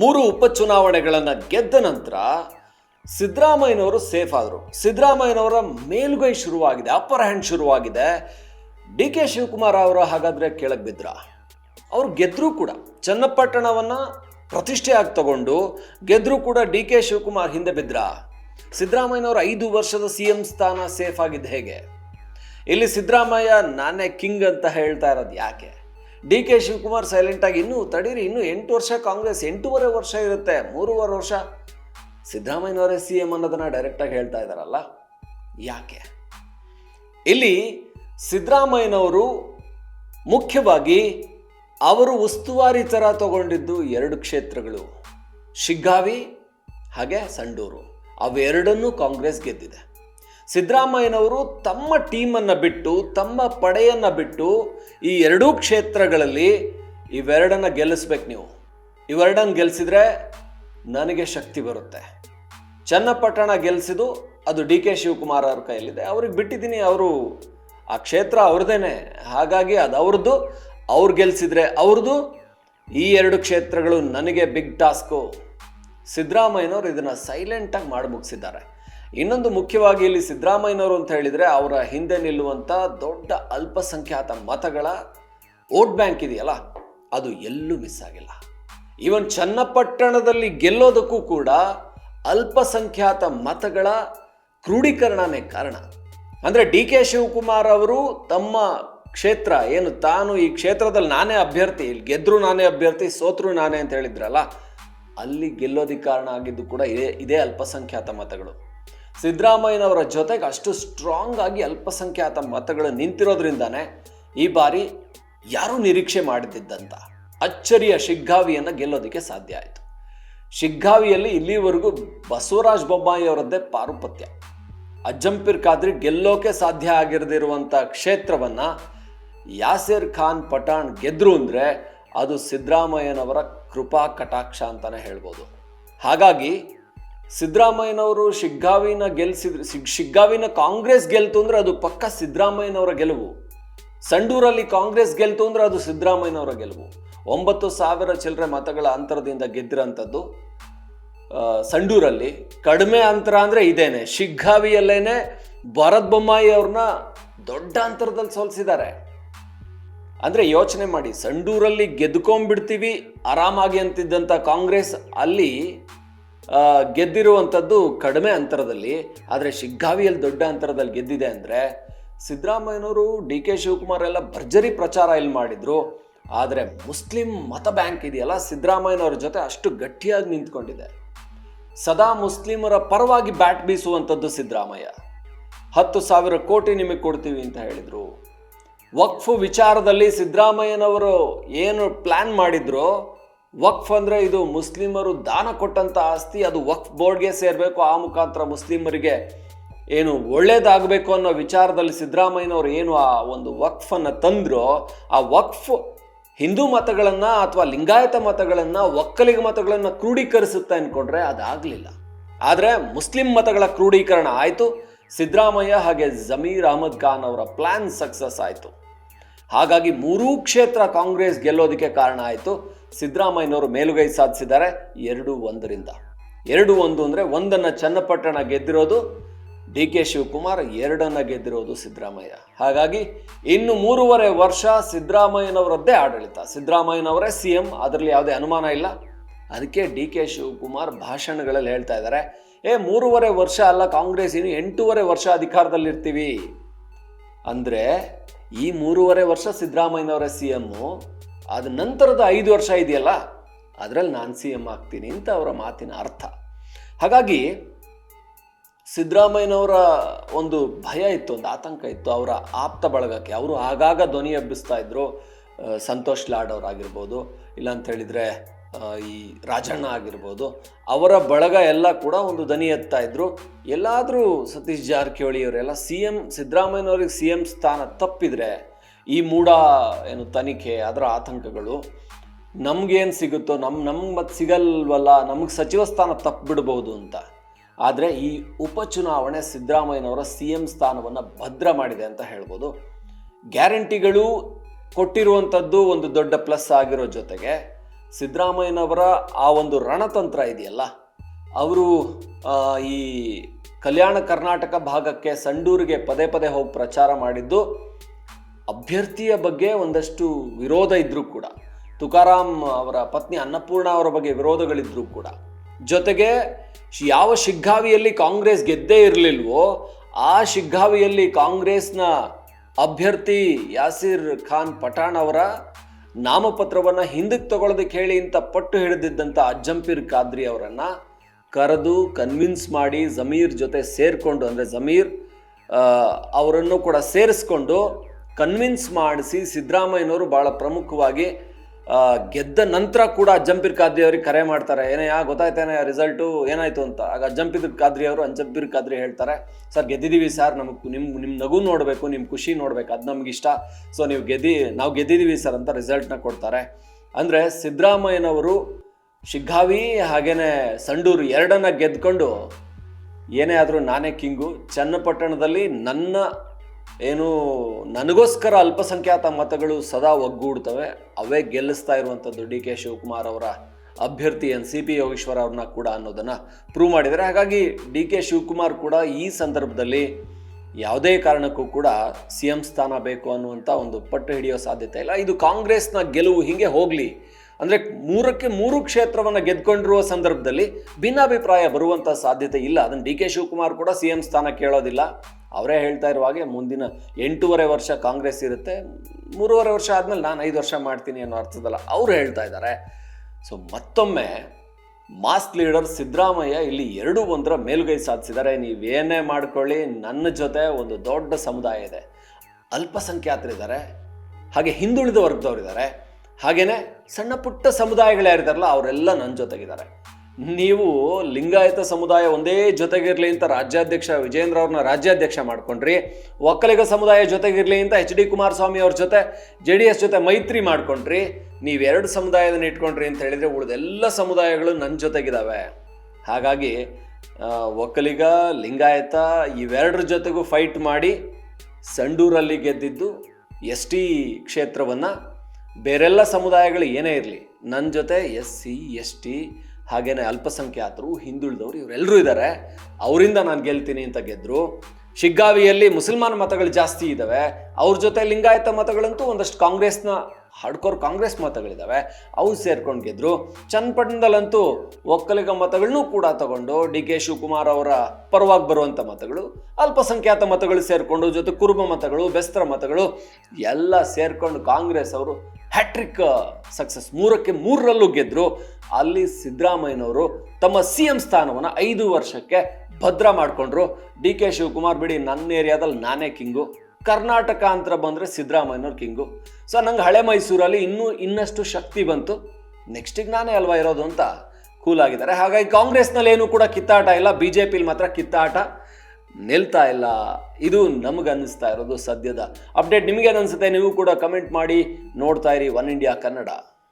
ಮೂರು ಉಪಚುನಾವಣೆಗಳನ್ನು ಗೆದ್ದ ನಂತರ ಸಿದ್ದರಾಮಯ್ಯನವರು ಸೇಫ್ ಆದರು. ಸಿದ್ದರಾಮಯ್ಯನವರ ಮೇಲುಗೈ ಶುರುವಾಗಿದೆ ಅಪ್ಪರ್ ಹ್ಯಾಂಡ್ ಶುರುವಾಗಿದೆ. ಡಿ ಕೆ ಶಿವಕುಮಾರ್ ಅವರು ಹಾಗಾದರೆ ಕೆಳಗೆ ಬಿದ್ರ? ಅವ್ರು ಗೆದ್ದರೂ ಕೂಡ ಚನ್ನಪಟ್ಟಣವನ್ನು ಪ್ರತಿಷ್ಠೆಯಾಗಿ ತಗೊಂಡು ಗೆದ್ದರೂ ಕೂಡ ಡಿ ಕೆ ಶಿವಕುಮಾರ್ ಹಿಂದೆ ಬಿದ್ರ? ಸಿದ್ದರಾಮಯ್ಯನವರು ಐದು ವರ್ಷದ ಸಿ ಎಂ ಸ್ಥಾನ ಸೇಫ್ ಆಗಿದ್ದು ಹೇಗೆ? ಇಲ್ಲಿ ಸಿದ್ದರಾಮಯ್ಯ ನಾನೇ ಕಿಂಗ್ ಅಂತ ಹೇಳ್ತಾ ಇರೋದು ಯಾಕೆ? ಡಿ ಕೆ ಶಿವಕುಮಾರ್ ಸೈಲೆಂಟ್ ಆಗಿ ಇನ್ನೂ ತಡೀರಿ, ಇನ್ನೂ ಎಂಟು ವರ್ಷ ಕಾಂಗ್ರೆಸ್, ಎಂಟೂವರೆ ವರ್ಷ ಇರುತ್ತೆ, ಮೂರುವರೆ ವರ್ಷ. ಸಿದ್ದರಾಮಯ್ಯನವರೇ ಸಿ ಎಂ ಅನ್ನೋದನ್ನು ಡೈರೆಕ್ಟಾಗಿ ಹೇಳ್ತಾ ಇದ್ದಾರಲ್ಲ ಯಾಕೆ? ಇಲ್ಲಿ ಸಿದ್ದರಾಮಯ್ಯನವರು ಮುಖ್ಯವಾಗಿ ಅವರು ಉಸ್ತುವಾರಿ ಥರ ತಗೊಂಡಿದ್ದು ಎರಡು ಕ್ಷೇತ್ರಗಳು, ಶಿಗ್ಗಾವಿ ಹಾಗೆ ಸಂಡೂರು. ಅವೆರಡನ್ನೂ ಕಾಂಗ್ರೆಸ್ ಗೆದ್ದಿದೆ. ಸಿದ್ದರಾಮಯ್ಯನವರು ತಮ್ಮ ಟೀಮನ್ನು ಬಿಟ್ಟು, ತಮ್ಮ ಪಡೆಯನ್ನು ಬಿಟ್ಟು ಈ ಎರಡೂ ಕ್ಷೇತ್ರಗಳಲ್ಲಿ ಇವೆರಡನ್ನು ಗೆಲ್ಲಿಸ್ಬೇಕು ನೀವು. ಇವೆರಡನ್ನ ಗೆಲ್ಲಿಸಿದ್ರೆ ನನಗೆ ಶಕ್ತಿ ಬರುತ್ತೆ. ಚನ್ನಪಟ್ಟಣ ಗೆಲ್ಲಿಸಿದು ಅದು ಡಿ ಕೆ ಶಿವಕುಮಾರ್ ಅವ್ರ ಕೈಯಲ್ಲಿದೆ. ಅವ್ರಿಗೆ ಬಿಟ್ಟಿದ್ದೀನಿ, ಅವರು ಆ ಕ್ಷೇತ್ರ ಅವ್ರದ್ದೇನೆ ಹಾಗಾಗಿ ಅದು ಅವ್ರದ್ದು, ಅವ್ರು ಗೆಲ್ಲಿಸಿದ್ರೆ ಅವ್ರದ್ದು. ಈ ಎರಡು ಕ್ಷೇತ್ರಗಳು ನನಗೆ ಬಿಗ್ ಟಾಸ್ಕು ಸಿದ್ದರಾಮಯ್ಯನವರು ಇದನ್ನು ಸೈಲೆಂಟಾಗಿ ಮಾಡಿ ಮುಗಿಸಿದ್ದಾರೆ ಇನ್ನೊಂದು ಮುಖ್ಯವಾಗಿ ಇಲ್ಲಿ ಸಿದ್ದರಾಮಯ್ಯನವರು ಅಂತ ಹೇಳಿದರೆ ಅವರ ಹಿಂದೆ ನಿಲ್ಲುವಂಥ ದೊಡ್ಡ ಅಲ್ಪಸಂಖ್ಯಾತ ಮತಗಳ ವೋಟ್ ಬ್ಯಾಂಕ್ ಇದೆಯಲ್ಲ, ಅದು ಎಲ್ಲೂ ಮಿಸ್ ಆಗಿಲ್ಲ. ಈವನ್ ಚನ್ನಪಟ್ಟಣದಲ್ಲಿ ಗೆಲ್ಲೋದಕ್ಕೂ ಕೂಡ ಅಲ್ಪಸಂಖ್ಯಾತ ಮತಗಳ ಕ್ರೋಢೀಕರಣನೇ ಕಾರಣ. ಅಂದರೆ ಡಿ ಕೆ ಶಿವಕುಮಾರ್ ಅವರು ತಮ್ಮ ಕ್ಷೇತ್ರ, ಏನು ತಾನು ಈ ಕ್ಷೇತ್ರದಲ್ಲಿ ನಾನೇ ಅಭ್ಯರ್ಥಿ, ಇಲ್ಲಿ ಗೆದ್ರು ನಾನೇ ಅಭ್ಯರ್ಥಿ, ಸೋತ್ರು ನಾನೇ ಅಂತ ಹೇಳಿದ್ರಲ್ಲ, ಅಲ್ಲಿ ಗೆಲ್ಲೋದಕ್ಕೆ ಕಾರಣ ಆಗಿದ್ದು ಕೂಡ ಇದೇ ಇದೇ ಅಲ್ಪಸಂಖ್ಯಾತ ಮತಗಳು. ಸಿದ್ದರಾಮಯ್ಯನವರ ಜೊತೆಗೆ ಅಷ್ಟು ಸ್ಟ್ರಾಂಗ್ ಆಗಿ ಅಲ್ಪಸಂಖ್ಯಾತ ಮತಗಳು ನಿಂತಿರೋದ್ರಿಂದಾನೇ ಈ ಬಾರಿ ಯಾರೂ ನಿರೀಕ್ಷೆ ಮಾಡುತ್ತಿದ್ದಂತ ಅಚ್ಚರಿಯ ಶಿಗ್ಗಾವಿಯನ್ನು ಗೆಲ್ಲೋದಕ್ಕೆ ಸಾಧ್ಯ ಆಯಿತು. ಶಿಗ್ಗಾವಿಯಲ್ಲಿ ಇಲ್ಲಿವರೆಗೂ ಬಸವರಾಜ ಬೊಮ್ಮಾಯಿ ಅವರದ್ದೇ ಪಾರುಪತ್ಯ. ಅಜ್ಜಂಪಿರ್ ಖಾದ್ರಿ ಗೆಲ್ಲೋಕೆ ಸಾಧ್ಯ ಆಗಿರದಿರುವಂಥ ಕ್ಷೇತ್ರವನ್ನು ಯಾಸಿರ್ ಖಾನ್ ಪಠಾಣ್ ಗೆದ್ರು ಅಂದರೆ ಅದು ಸಿದ್ದರಾಮಯ್ಯನವರ ಕೃಪಾ ಕಟಾಕ್ಷ ಅಂತಲೇ ಹೇಳ್ಬೋದು. ಹಾಗಾಗಿ ಸಿದ್ದರಾಮಯ್ಯನವರು ಶಿಗ್ಗಾವಿನ ಗೆಲ್ಸಿದ್ರು ಶಿಗ್ಗಾವಿನ ಕಾಂಗ್ರೆಸ್ ಗೆಲ್ತು ಅಂದ್ರೆ ಅದು ಪಕ್ಕ ಸಿದ್ದರಾಮಯ್ಯನವರ ಗೆಲುವು. ಸಂಡೂರಲ್ಲಿ ಕಾಂಗ್ರೆಸ್ ಗೆಲ್ತು ಅಂದ್ರೆ ಅದು ಸಿದ್ದರಾಮಯ್ಯನವರ ಗೆಲುವು. ಒಂಬತ್ತು ಸಾವಿರ ಚಿಲ್ಲರೆ ಮತಗಳ ಅಂತರದಿಂದ ಗೆದ್ದಿರೋಂಥದ್ದು ಸಂಡೂರಲ್ಲಿ. ಕಡಿಮೆ ಅಂತರ ಅಂದರೆ ಇದೇನೆ, ಶಿಗ್ಗಾವಿಯಲ್ಲೇನೆ ಭರತ್ ಬೊಮ್ಮಾಯಿ ಅವ್ರನ್ನ ದೊಡ್ಡ ಅಂತರದಲ್ಲಿ ಸೋಲಿಸಿದ್ದಾರೆ. ಅಂದರೆ ಯೋಚನೆ ಮಾಡಿ, ಸಂಡೂರಲ್ಲಿ ಗೆದ್ಕೊಂಡ್ಬಿಡ್ತೀವಿ, ಆರಾಮಾಗಿ ಅಂತಿದ್ದಂಥ ಕಾಂಗ್ರೆಸ್ ಅಲ್ಲಿ ಗೆದ್ದಿರುವಂಥದ್ದು ಕಡಿಮೆ ಅಂತರದಲ್ಲಿ, ಆದರೆ ಶಿಗ್ಗಾವಿಯಲ್ಲಿ ದೊಡ್ಡ ಅಂತರದಲ್ಲಿ ಗೆದ್ದಿದೆ ಅಂದರೆ, ಸಿದ್ದರಾಮಯ್ಯನವರು ಡಿ ಕೆ ಶಿವಕುಮಾರ್ ಎಲ್ಲ ಭರ್ಜರಿ ಪ್ರಚಾರ ಇಲ್ಲಿ ಮಾಡಿದರು. ಆದರೆ ಮುಸ್ಲಿಂ ಮತ ಬ್ಯಾಂಕ್ ಇದೆಯಲ್ಲ, ಸಿದ್ದರಾಮಯ್ಯನವ್ರ ಜೊತೆ ಅಷ್ಟು ಗಟ್ಟಿಯಾಗಿ ನಿಂತ್ಕೊಂಡಿದೆ. ಸದಾ ಮುಸ್ಲಿಮರ ಪರವಾಗಿ ಬ್ಯಾಟ್ ಬೀಸುವಂಥದ್ದು ಸಿದ್ದರಾಮಯ್ಯ. ಹತ್ತು ಸಾವಿರ ಕೋಟಿ ನಿಮಗೆ ಕೊಡ್ತೀವಿ ಅಂತ ಹೇಳಿದರು. ವಕ್ಫು ವಿಚಾರದಲ್ಲಿ ಸಿದ್ದರಾಮಯ್ಯನವರು ಏನು ಪ್ಲ್ಯಾನ್ ಮಾಡಿದ್ರು ವಕ್ಫ್ ಅಂದರೆ ಇದು ಮುಸ್ಲಿಮರು ದಾನ ಕೊಟ್ಟಂಥ ಆಸ್ತಿ, ಅದು ವಕ್ಫ್ ಬೋರ್ಡ್ಗೆ ಸೇರಬೇಕು, ಆ ಮುಖಾಂತರ ಮುಸ್ಲಿಮರಿಗೆ ಏನು ಒಳ್ಳೇದಾಗಬೇಕು ಅನ್ನೋ ವಿಚಾರದಲ್ಲಿ ಸಿದ್ದರಾಮಯ್ಯನವರು ಏನು ಆ ಒಂದು ವಕ್ಫನ್ನು ತಂದ್ರೋ, ಆ ವಕ್ಫ್ ಹಿಂದೂ ಮತಗಳನ್ನು ಅಥವಾ ಲಿಂಗಾಯತ ಮತಗಳನ್ನು, ಒಕ್ಕಲಿಗ ಮತಗಳನ್ನು ಕ್ರೋಢೀಕರಿಸುತ್ತೆ ಅಂದ್ಕೊಂಡ್ರೆ ಅದಾಗಲಿಲ್ಲ. ಆದರೆ ಮುಸ್ಲಿಂ ಮತಗಳ ಕ್ರೋಢೀಕರಣ ಆಯಿತು, ಸಿದ್ದರಾಮಯ್ಯ ಹಾಗೆ ಜಮೀರ್ ಅಹಮದ್ ಖಾನ್ ಅವರ ಪ್ಲ್ಯಾನ್ ಸಕ್ಸಸ್ ಆಯಿತು. ಹಾಗಾಗಿ ಮೂರೂ ಕ್ಷೇತ್ರ ಕಾಂಗ್ರೆಸ್ ಗೆಲ್ಲೋದಕ್ಕೆ ಕಾರಣ ಆಯಿತು. ಸಿದ್ದರಾಮಯ್ಯನವರು ಮೇಲುಗೈ ಸಾಧಿಸಿದ್ದಾರೆ ಎರಡು ಒಂದರಿಂದ. ಎರಡು ಒಂದು ಅಂದರೆ ಒಂದನ್ನು ಚನ್ನಪಟ್ಟಣ ಗೆದ್ದಿರೋದು ಡಿ ಕೆ ಶಿವಕುಮಾರ್, ಎರಡನ್ನ ಗೆದ್ದಿರೋದು ಸಿದ್ದರಾಮಯ್ಯ. ಹಾಗಾಗಿ ಇನ್ನು ಮೂರುವರೆ ವರ್ಷ ಸಿದ್ದರಾಮಯ್ಯನವರದ್ದೇ ಆಡಳಿತ. ಸಿದ್ದರಾಮಯ್ಯನವರೇ ಸಿ ಎಂ, ಅದರಲ್ಲಿ ಯಾವುದೇ ಅನುಮಾನ ಇಲ್ಲ. ಅದಕ್ಕೆ ಡಿ ಕೆ ಶಿವಕುಮಾರ್ ಭಾಷಣಗಳಲ್ಲಿ ಹೇಳ್ತಾ ಇದ್ದಾರೆ, ಏ, ಮೂರುವರೆ ವರ್ಷ ಅಲ್ಲ, ಕಾಂಗ್ರೆಸ್ ಇನ್ನು ಎಂಟೂವರೆ ವರ್ಷ ಅಧಿಕಾರದಲ್ಲಿರ್ತೀವಿ. ಅಂದರೆ ಈ ಮೂರುವರೆ ವರ್ಷ ಸಿದ್ದರಾಮಯ್ಯನವರ ಸಿ ಎಮ್ಮು ಅದ ನಂತರದ ಐದು ವರ್ಷ ಇದೆಯಲ್ಲ, ಅದರಲ್ಲಿ ನಾನು ಸಿ ಎಂ ಆಗ್ತೀನಿ ಅಂತ ಅವರ ಮಾತಿನ ಅರ್ಥ. ಹಾಗಾಗಿ ಸಿದ್ದರಾಮಯ್ಯನವರ ಒಂದು ಭಯ ಇತ್ತು, ಒಂದು ಆತಂಕ ಇತ್ತು. ಅವರ ಆಪ್ತ ಬಳಗಕ್ಕೆ, ಅವರು ಆಗಾಗ ಧ್ವನಿ ಎಬ್ಬಿಸ್ತಾ ಇದ್ರು ಸಂತೋಷ್ ಲಾಡ್ ಅವರಾಗಿರ್ಬೋದು ಇಲ್ಲ ಅಂತ ಹೇಳಿದ್ರೆ ಈ ರಾಜಣ್ಣ ಆಗಿರ್ಬೋದು. ಅವರ ಬಳಗ ಎಲ್ಲ ಕೂಡ ಒಂದು ದನಿ ಎತ್ತಾ ಇದ್ರು. ಎಲ್ಲಾದರೂ ಸತೀಶ್ ಜಾರಕಿಹೊಳಿ ಅವರೆಲ್ಲ ಸಿ ಎಂ ಸಿದ್ದರಾಮಯ್ಯನವ್ರಿಗೆ ಸಿ ಎಂ ಸ್ಥಾನ ತಪ್ಪಿದ್ರೆ ಈ ಮೂಢ ಏನು ತನಿಖೆ, ಅದರ ಆತಂಕಗಳು ನಮಗೇನು ಸಿಗುತ್ತೋ ನಮ್ಮ ನಮ್ಗೆ ಮತ್ತೆ ಸಿಗಲ್ವಲ್ಲ, ನಮಗೆ ಸಚಿವ ಸ್ಥಾನ ತಪ್ಪಿಬಿಡ್ಬೋದು ಅಂತ. ಆದರೆ ಈ ಉಪಚುನಾವಣೆ ಸಿದ್ದರಾಮಯ್ಯನವರ ಸಿ ಎಂ ಸ್ಥಾನವನ್ನು ಭದ್ರ ಮಾಡಿದೆ ಅಂತ ಹೇಳ್ಬೋದು. ಗ್ಯಾರಂಟಿಗಳು ಕೊಟ್ಟಿರುವಂಥದ್ದು ಒಂದು ದೊಡ್ಡ ಪ್ಲಸ್ ಆಗಿರೋ ಜೊತೆಗೆ ಸಿದ್ದರಾಮಯ್ಯನವರ ಆ ಒಂದು ರಣತಂತ್ರ ಇದೆಯಲ್ಲ, ಅವರು ಈ ಕಲ್ಯಾಣ ಕರ್ನಾಟಕ ಭಾಗಕ್ಕೆ ಸಂಡೂರಿಗೆ ಪದೇ ಪದೇ ಹೋಗಿ ಪ್ರಚಾರ ಮಾಡಿದ್ದು ಅಭ್ಯರ್ಥಿಯ ಬಗ್ಗೆ ಒಂದಷ್ಟು ವಿರೋಧ ಇದ್ರೂ ಕೂಡ, ತುಕಾರಾಮ್ ಅವರ ಪತ್ನಿ ಅನ್ನಪೂರ್ಣ ಅವರ ಬಗ್ಗೆ ವಿರೋಧಗಳಿದ್ರೂ ಕೂಡ, ಜೊತೆಗೆ ಯಾವ ಶಿಗ್ಗಾವಿಯಲ್ಲಿ ಕಾಂಗ್ರೆಸ್ ಗೆದ್ದೇ ಇರಲಿಲ್ವೋ, ಆ ಶಿಗ್ಗಾವಿಯಲ್ಲಿ ಕಾಂಗ್ರೆಸ್ನ ಅಭ್ಯರ್ಥಿ ಯಾಸಿರ್ ಖಾನ್ ಪಠಾಣ್ ಅವರ ನಾಮಪತ್ರವನ್ನು ಹಿಂದಕ್ಕೆ ತಗೊಳ್ಳೋದಕ್ಕೆ ಹೇಳಿ ಅಂತ ಪಟ್ಟು ಹಿಡಿದಿದ್ದಂಥ ಅಜ್ಜಂಪಿರ್ ಖಾದ್ರಿ ಅವರನ್ನು ಕರೆದು ಕನ್ವಿನ್ಸ್ ಮಾಡಿ ಜಮೀರ್ ಜೊತೆ ಸೇರಿಕೊಂಡು, ಅಂದರೆ ಜಮೀರ್ ಅವರನ್ನು ಕೂಡ ಸೇರಿಸ್ಕೊಂಡು ಕನ್ವಿನ್ಸ್ ಮಾಡಿಸಿ ಸಿದ್ದರಾಮಯ್ಯನವರು ಭಾಳ ಪ್ರಮುಖವಾಗಿ ಗೆದ್ದ ನಂತರ ಕೂಡ ಅಜ್ಜಂಪಿರ್ ಖಾದ್ರಿ ಅವ್ರಿಗೆ ಕರೆ ಮಾಡ್ತಾರೆ. ಏನಯ್ಯ ಗೊತ್ತಾಯ್ತೇನೆ ರಿಸಲ್ಟು ಏನಾಯಿತು ಅಂತ. ಆಗ ಅಜ್ಜಂಪೀರ್ ಖಾದ್ರಿ ಅವರು ಅಜ್ಜಂಪಿರ್ ಖಾದ್ರಿ ಹೇಳ್ತಾರೆ, ಸರ್ ಗೆದ್ದಿದ್ದೀವಿ ಸರ್, ನಮಗೆ ನಿಮ್ಮ ನಿಮ್ಮ ನಗು ನೋಡಬೇಕು ನಿಮ್ಮ ಖುಷಿ ನೋಡಬೇಕು, ಅದು ನಮ್ಗೆ ಇಷ್ಟ. ಸೊ, ನೀವು ಗೆದ್ದಿ, ನಾವು ಗೆದ್ದಿದ್ದೀವಿ ಸರ್ ಅಂತ ರಿಸಲ್ಟ್ನ ಕೊಡ್ತಾರೆ. ಅಂದರೆ ಸಿದ್ದರಾಮಯ್ಯನವರು ಶಿಗ್ಗಾವಿ ಹಾಗೇನೆ ಸಂಡೂರು ಎರಡನ್ನ ಗೆದ್ಕೊಂಡು, ಏನೇ ಆದರೂ ನಾನೇ ಕಿಂಗು, ಚನ್ನಪಟ್ಟಣದಲ್ಲಿ ನನ್ನ ಏನು ನನಗೋಸ್ಕರ ಅಲ್ಪಸಂಖ್ಯಾತ ಮತಗಳು ಸದಾ ಒಗ್ಗೂಡ್ತವೆ, ಅವೇ ಗೆಲ್ಲಿಸ್ತಾ ಇರುವಂಥದ್ದು ಡಿ ಕೆ ಶಿವಕುಮಾರ್ ಅವರ ಅಭ್ಯರ್ಥಿ ಎನ್ ಸಿ ಪಿ ಯೋಗೇಶ್ವರ ಅವ್ರನ್ನ ಕೂಡ ಅನ್ನೋದನ್ನು ಪ್ರೂವ್ ಮಾಡಿದ್ದಾರೆ. ಹಾಗಾಗಿ ಡಿ ಕೆ ಶಿವಕುಮಾರ್ ಕೂಡ ಈ ಸಂದರ್ಭದಲ್ಲಿ ಯಾವುದೇ ಕಾರಣಕ್ಕೂ ಕೂಡ ಸಿ ಎಂ ಸ್ಥಾನ ಬೇಕು ಅನ್ನುವಂಥ ಒಂದು ಪಟ್ಟು ಹಿಡಿಯೋ ಸಾಧ್ಯತೆ ಇಲ್ಲ. ಇದು ಕಾಂಗ್ರೆಸ್ನ ಗೆಲುವು ಹೀಗೆ ಹೋಗಲಿ ಅಂದರೆ ಮೂರಕ್ಕೆ ಮೂರು ಕ್ಷೇತ್ರವನ್ನು ಗೆದ್ಕೊಂಡಿರುವ ಸಂದರ್ಭದಲ್ಲಿ ಭಿನ್ನಾಭಿಪ್ರಾಯ ಬರುವಂಥ ಸಾಧ್ಯತೆ ಇಲ್ಲ. ಅದನ್ನು ಡಿ ಕೆ ಶಿವಕುಮಾರ್ ಕೂಡ ಸಿ ಎಂ ಸ್ಥಾನ ಕೇಳೋದಿಲ್ಲ. ಅವರೇ ಹೇಳ್ತಾ ಇರುವ ಹಾಗೆ ಮುಂದಿನ ಎಂಟೂವರೆ ವರ್ಷ ಕಾಂಗ್ರೆಸ್ ಇರುತ್ತೆ. ಮೂರುವರೆ ವರ್ಷ ಆದಮೇಲೆ ನಾನು ಐದು ವರ್ಷ ಮಾಡ್ತೀನಿ ಅನ್ನೋ ಅರ್ಥದಲ್ಲ, ಅವರು ಹೇಳ್ತಾ ಇದ್ದಾರೆ. ಸೊ ಮತ್ತೊಮ್ಮೆ ಮಾಸ್ಕ್ ಲೀಡರ್ ಸಿದ್ದರಾಮಯ್ಯ ಇಲ್ಲಿ ಎರಡು ಒಂದರ ಮೇಲುಗೈ ಸಾಧಿಸಿದ್ದಾರೆ. ನೀವೇನೇ ಮಾಡ್ಕೊಳ್ಳಿ, ನನ್ನ ಜೊತೆ ಒಂದು ದೊಡ್ಡ ಸಮುದಾಯ ಇದೆ. ಅಲ್ಪಸಂಖ್ಯಾತರಿದ್ದಾರೆ ಹಾಗೆ ಹಿಂದುಳಿದ ವರ್ಗದವರಿದ್ದಾರೆ ಹಾಗೆಯೇ ಸಣ್ಣ ಪುಟ್ಟ ಸಮುದಾಯಗಳು ಯಾರಿದಾರಲ್ಲ, ಅವರೆಲ್ಲ ನನ್ನ ಜೊತೆಗಿದ್ದಾರೆ. ನೀವು ಲಿಂಗಾಯತ ಸಮುದಾಯ ಒಂದೇ ಜೊತೆಗಿರಲಿ ಅಂತ ರಾಜ್ಯಾಧ್ಯಕ್ಷ ವಿಜೇಂದ್ರ ಅವ್ರನ್ನ ರಾಜ್ಯಾಧ್ಯಕ್ಷ ಮಾಡ್ಕೊಂಡ್ರಿ. ಒಕ್ಕಲಿಗ ಸಮುದಾಯ ಜೊತೆಗಿರಲಿ ಅಂತ ಎಚ್ ಡಿ ಕುಮಾರಸ್ವಾಮಿ ಅವ್ರ ಜೊತೆ, ಜೆ ಎಸ್ ಜೊತೆ ಮೈತ್ರಿ ಮಾಡ್ಕೊಂಡ್ರಿ. ನೀವೆರಡು ಸಮುದಾಯದನ್ನ ಇಟ್ಕೊಂಡ್ರಿ ಅಂತ ಹೇಳಿದ್ರೆ ಉಳಿದೆಲ್ಲ ಸಮುದಾಯಗಳು ನನ್ನ ಜೊತೆಗಿದ್ದಾವೆ ಹಾಗಾಗಿ ಒಕ್ಕಲಿಗ, ಲಿಂಗಾಯತ ಇವೆರಡರ ಜೊತೆಗೂ ಫೈಟ್ ಮಾಡಿ ಸಂಡೂರಲ್ಲಿ ಗೆದ್ದಿದ್ದು ಎಸ್ ಟಿ ಕ್ಷೇತ್ರವನ್ನು. ಬೇರೆಲ್ಲ ಸಮುದಾಯಗಳು ಏನೇ ಇರಲಿ ನನ್ನ ಜೊತೆ ಎಸ್ ಸಿ, ಎಸ್ ಟಿ ಹಾಗೇನೆ ಅಲ್ಪಸಂಖ್ಯಾತರು, ಹಿಂದುಳಿದವರು ಇವರೆಲ್ಲರೂ ಇದ್ದಾರೆ. ಅವರಿಂದ ನಾನು ಗೆಲ್ತೀನಿ ಅಂತ ಗೆದ್ದರು ಶಿಗ್ಗಾವಿಯಲ್ಲಿ ಮುಸಲ್ಮಾನ್ ಮತಗಳು ಜಾಸ್ತಿ ಇದ್ದಾವೆ ಅವ್ರ ಜೊತೆ ಲಿಂಗಾಯತ ಮತಗಳಂತೂ ಒಂದಷ್ಟು ಕಾಂಗ್ರೆಸ್ನ ಹಾಡ್ಕೋರ್ ಕಾಂಗ್ರೆಸ್ ಮತಗಳಿದ್ದಾವೆ ಅವು ಸೇರ್ಕೊಂಡು ಗೆದ್ರು. ಚನ್ನಪಟ್ಟಣದಲ್ಲಂತೂ ಒಕ್ಕಲಿಗ ಮತಗಳನ್ನೂ ಕೂಡ ತಗೊಂಡು ಡಿ ಕೆ ಶಿವಕುಮಾರ್ ಅವರ ಪರವಾಗಿ ಬರುವಂಥ ಮತಗಳು, ಅಲ್ಪಸಂಖ್ಯಾತ ಮತಗಳು ಸೇರಿಕೊಂಡು ಜೊತೆ ಕುರುಬ ಮತಗಳು, ಬೆಸ್ತರ ಮತಗಳು, ಎಲ್ಲ ಸೇರ್ಕೊಂಡು ಕಾಂಗ್ರೆಸ್ ಅವರು ಹ್ಯಾಟ್ರಿಕ್ ಸಕ್ಸಸ್ ಮೂರಕ್ಕೆ ಮೂರರಲ್ಲೂ ಗೆದ್ದರು ಅಲ್ಲಿ ಸಿದ್ದರಾಮಯ್ಯನವರು ತಮ್ಮ ಸಿ ಎಂ ಸ್ಥಾನವನ್ನು ಐದು ವರ್ಷಕ್ಕೆ ಭದ್ರ ಮಾಡಿಕೊಂಡ್ರು. ಡಿ ಕೆ ಶಿವಕುಮಾರ್, ಬಿಡಿ, ನನ್ನ ಏರಿಯಾದಲ್ಲಿ ನಾನೇ ಕಿಂಗು. ಕರ್ನಾಟಕ ಅಂತ ಬಂದರೆ ಸಿದ್ದರಾಮಯ್ಯನವ್ರ ಕಿಂಗು. ಸೊ ನಂಗೆ ಹಳೆ ಮೈಸೂರಲ್ಲಿ ಇನ್ನೂ ಇನ್ನಷ್ಟು ಶಕ್ತಿ ಬಂತು. ನೆಕ್ಸ್ಟಿಗೆ ನಾನೇ ಅಲ್ವಾ ಇರೋದು ಅಂತ ಕೂಲ್ ಆಗಿದ್ದಾರೆ ಹಾಗಾಗಿ ಕಾಂಗ್ರೆಸ್ನಲ್ಲಿ ಏನೂ ಕೂಡ ಕಿತ್ತಾಟ ಇಲ್ಲ. ಬಿ ಜೆ ಪಿಲಿ ಮಾತ್ರ ಕಿತ್ತಾಟ. ನಿಲ್ತಾ ಇಲ್ಲ. ಇದು ನಮಗೆ ಅನ್ನಿಸ್ತಾ ಇರೋದು ಸದ್ಯದ ಅಪ್ಡೇಟ್. ನಿಮಗೇನು ಅನಿಸುತ್ತೆ? ನೀವು ಕೂಡ ಕಮೆಂಟ್ ಮಾಡಿ ನೋಡ್ತಾ ಇರಿ. One India Kannada.